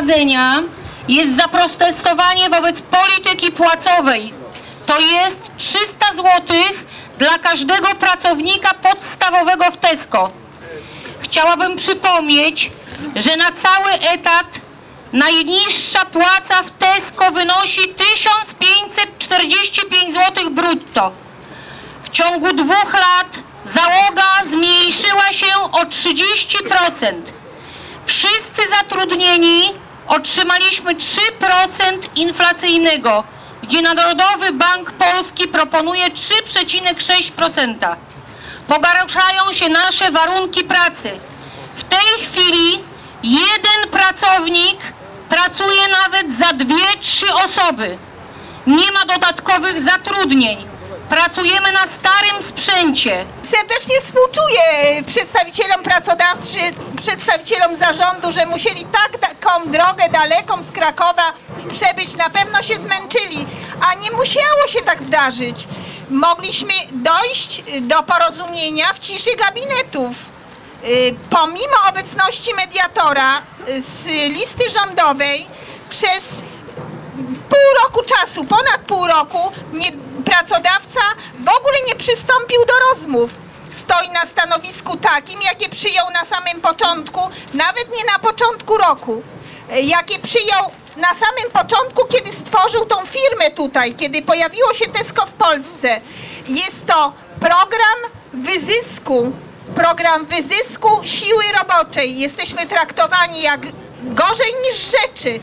wprowadzenia jest zaprotestowanie wobec polityki płacowej. To jest 300 zł dla każdego pracownika podstawowego w Tesco. Chciałabym przypomnieć, że na cały etat najniższa płaca w Tesco wynosi 1545 zł brutto. W ciągu dwóch lat załoga zmniejszyła się o 30%. Wszyscy zatrudnieni otrzymaliśmy 3% inflacyjnego, gdzie Narodowy Bank Polski proponuje 3,6%. Pogarszają się nasze warunki pracy. W tej chwili jeden pracownik pracuje nawet za dwie, trzy osoby. Nie ma dodatkowych zatrudnień. Pracujemy na starym sprzęcie. Serdecznie współczuję przedstawicielom pracodawcy, przedstawicielom zarządu, że musieli tak taką drogę daleką z Krakowa przebyć. Na pewno się zmęczyli, a nie musiało się tak zdarzyć. Mogliśmy dojść do porozumienia w ciszy gabinetów. Y, Pomimo obecności mediatora y, z listy rządowej przez pół roku czasu, ponad pół roku, nie, pracodawca w ogóle nie przystąpił do rozmów. Stoi na stanowisku takim, jakie przyjął na samym początku, nawet nie na początku roku, e, jakie przyjął na samym początku, kiedy stworzył tą firmę tutaj, kiedy pojawiło się Tesco w Polsce. Jest to program wyzysku, program wyzysku siły roboczej. Jesteśmy traktowani jak gorzej niż rzeczy.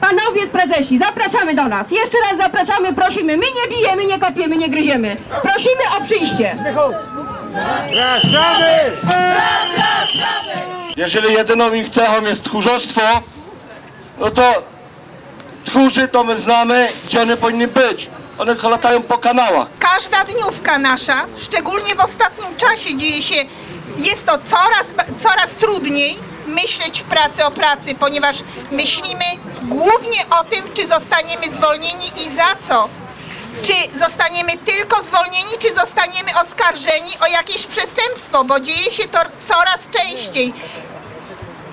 Panowie z prezesi, zapraszamy do nas. Jeszcze raz zapraszamy, prosimy. My nie bijemy, nie kopiemy, nie gryziemy. Prosimy o przyjście. Zapraszamy! Jeżeli jedyną ich cechą jest tchórzostwo, no to tchórzy to my znamy, gdzie one powinny być. One latają po kanałach. Każda dniówka nasza, szczególnie w ostatnim czasie dzieje się, jest to coraz, coraz trudniej myśleć w pracy o pracy, ponieważ myślimy głównie o tym, czy zostaniemy zwolnieni i za co. Czy zostaniemy tylko zwolnieni, czy zostaniemy oskarżeni o jakieś przestępstwo, bo dzieje się to coraz częściej.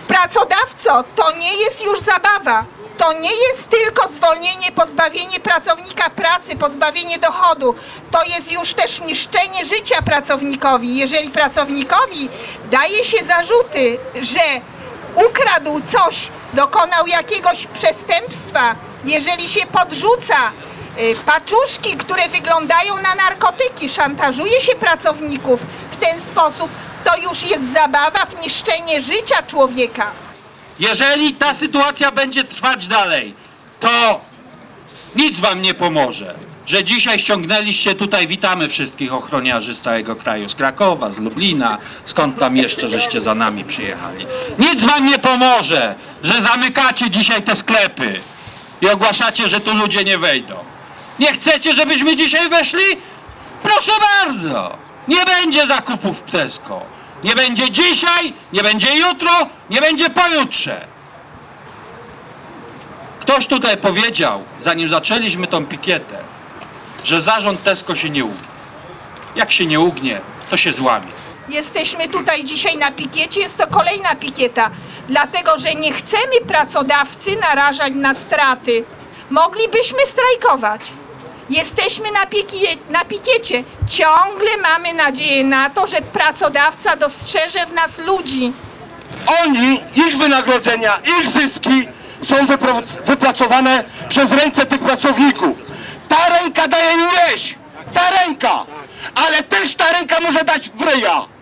Pracodawco, to nie jest już zabawa. To nie jest tylko zwolnienie, pozbawienie pracownika pracy, pozbawienie dochodu. To jest już też niszczenie życia pracownikowi. Jeżeli pracownikowi daje się zarzuty, że ukradł coś, dokonał jakiegoś przestępstwa, jeżeli się podrzuca paczuszki, które wyglądają na narkotyki, szantażuje się pracowników w ten sposób, to już jest zabawa w niszczenie życia człowieka. Jeżeli ta sytuacja będzie trwać dalej, to nic wam nie pomoże. Że dzisiaj ściągnęliście tutaj, witamy wszystkich ochroniarzy z całego kraju, z Krakowa, z Lublina, skąd tam jeszcze żeście za nami przyjechali. Nic wam nie pomoże, że zamykacie dzisiaj te sklepy i ogłaszacie, że tu ludzie nie wejdą. Nie chcecie, żebyśmy dzisiaj weszli? Proszę bardzo! Nie będzie zakupów w Tesco. Nie będzie dzisiaj, nie będzie jutro, nie będzie pojutrze. Ktoś tutaj powiedział, zanim zaczęliśmy tą pikietę, że zarząd Tesco się nie ugnie. Jak się nie ugnie, to się złamie. Jesteśmy tutaj dzisiaj na pikiecie, jest to kolejna pikieta, dlatego że nie chcemy pracodawcy narażać na straty. Moglibyśmy strajkować. Jesteśmy na, pikie, na pikiecie. Ciągle mamy nadzieję na to, że pracodawca dostrzeże w nas ludzi. Oni, ich wynagrodzenia, ich zyski są wypracowane przez ręce tych pracowników. Ta ręka daje im jeść! Ta ręka! Ale też ta ręka może dać w ryja!